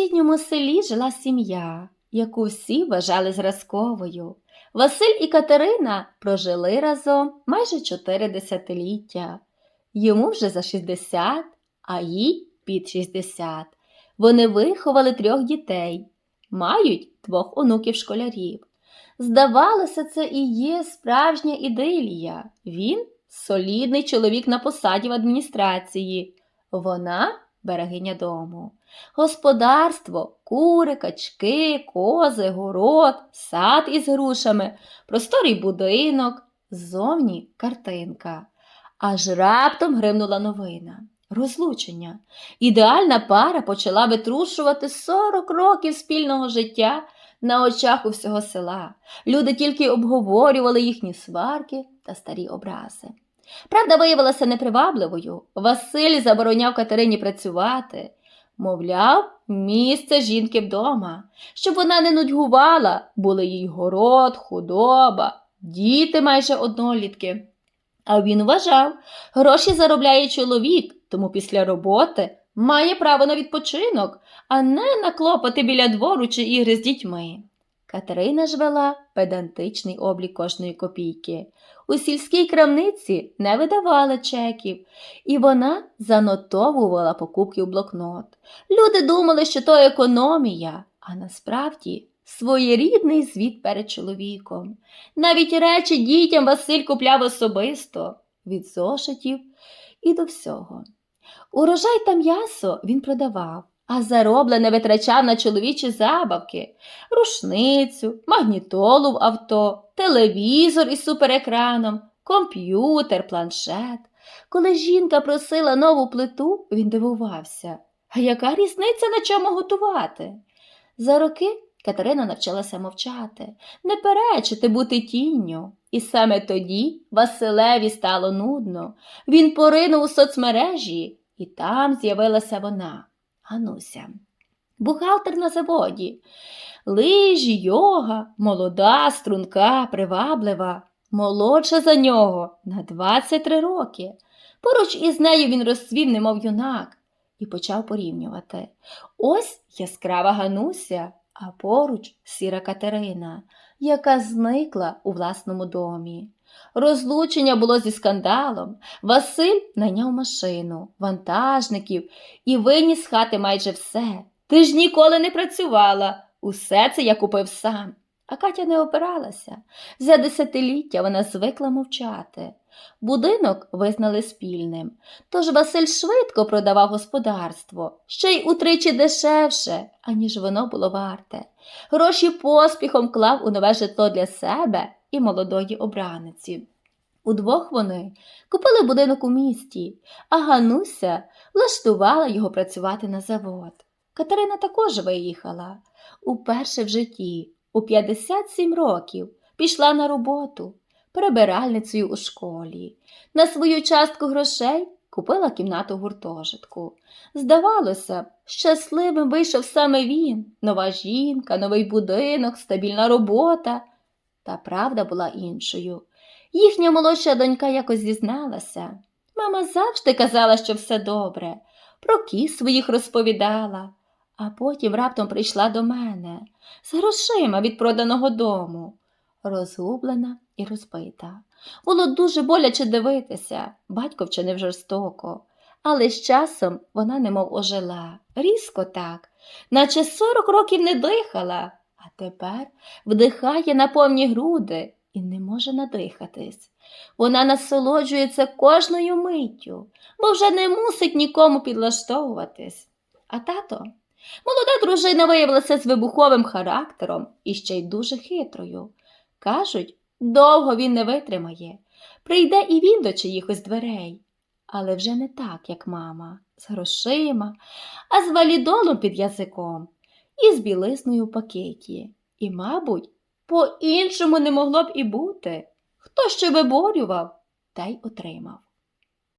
сусідньому селі жила сім'я, яку всі вважали зразковою. Василь і Катерина прожили разом майже чотири десятиліття. Йому вже за 60, а їй під 60. Вони виховали трьох дітей, мають двох онуків школярів. Здавалося, це і є справжня ідилія. Він солідний чоловік на посаді в адміністрації. Вона берегиня дому. Господарство, кури, качки, кози, город, сад із грушами, просторий будинок, ззовні картинка. Аж раптом гримнула новина. Розлучення. Ідеальна пара почала витрушувати 40 років спільного життя на очах у всього села. Люди тільки обговорювали їхні сварки та старі образи. Правда виявилася непривабливою. Василь забороняв Катерині працювати. Мовляв, місце жінки вдома, щоб вона не нудьгувала, були їй город, худоба, діти майже однолітки. А він вважав, гроші заробляє чоловік, тому після роботи має право на відпочинок, а не на клопоти біля двору чи ігри з дітьми. Катерина ж вела педантичний облік кожної копійки. У сільській крамниці не видавали чеків, і вона занотовувала покупки у блокнот. Люди думали, що то економія, а насправді своєрідний звіт перед чоловіком. Навіть речі дітям Василь купляв особисто від зошитів і до всього. Урожай та м'ясо він продавав, а зароблене витрачав на чоловічі забавки, рушницю, магнітолу в авто, телевізор із суперекраном, комп'ютер, планшет. Коли жінка просила нову плиту, він дивувався. А яка різниця на чому готувати? За роки Катерина навчилася мовчати, не перечити бути тінню. І саме тоді Василеві стало нудно. Він поринув у соцмережі, і там з'явилася вона, Гануся. Бухгалтер на заводі. Лижі, йога, молода, струнка, приваблива, молодша за нього на 23 роки. Поруч із нею він розцвів, немов юнак, і почав порівнювати. Ось яскрава Гануся, а поруч сіра Катерина, яка зникла у власному домі. Розлучення було зі скандалом. Василь найняв машину, вантажників і виніс з хати майже все. Ти ж ніколи не працювала. Усе це я купив сам. А Катя не опиралася. За десятиліття вона звикла мовчати. Будинок визнали спільним, тож Василь швидко продавав господарство, ще й утричі дешевше, аніж воно було варте. Гроші поспіхом клав у нове житло для себе і молодої обраниці. Удвох вони купили будинок у місті, а Гануся влаштувала його працювати на завод. Катерина також виїхала. Уперше в житті, у 57 років, пішла на роботу прибиральницею у школі. На свою частку грошей купила кімнату гуртожитку. Здавалося, щасливим вийшов саме він нова жінка, новий будинок, стабільна робота. Та правда була іншою. Їхня молодша донька якось зізналася. Мама завжди казала, що все добре, про кіз своїх розповідала, а потім раптом прийшла до мене з грошима від проданого дому, розгублена і розбита. Було дуже боляче дивитися, батько вчинив жорстоко, але з часом вона немов ожила, різко так, наче сорок років не дихала, а тепер вдихає на повні груди і не може надихатись. Вона насолоджується кожною миттю, бо вже не мусить нікому підлаштовуватись. А тато, молода дружина виявилася з вибуховим характером і ще й дуже хитрою. Кажуть, довго він не витримає. Прийде і він до чиїхось дверей. Але вже не так, як мама, з грошима, а з валідолом під язиком і з білисною в пакеті. І, мабуть, по-іншому не могло б і бути. Хто ще виборював, та й отримав.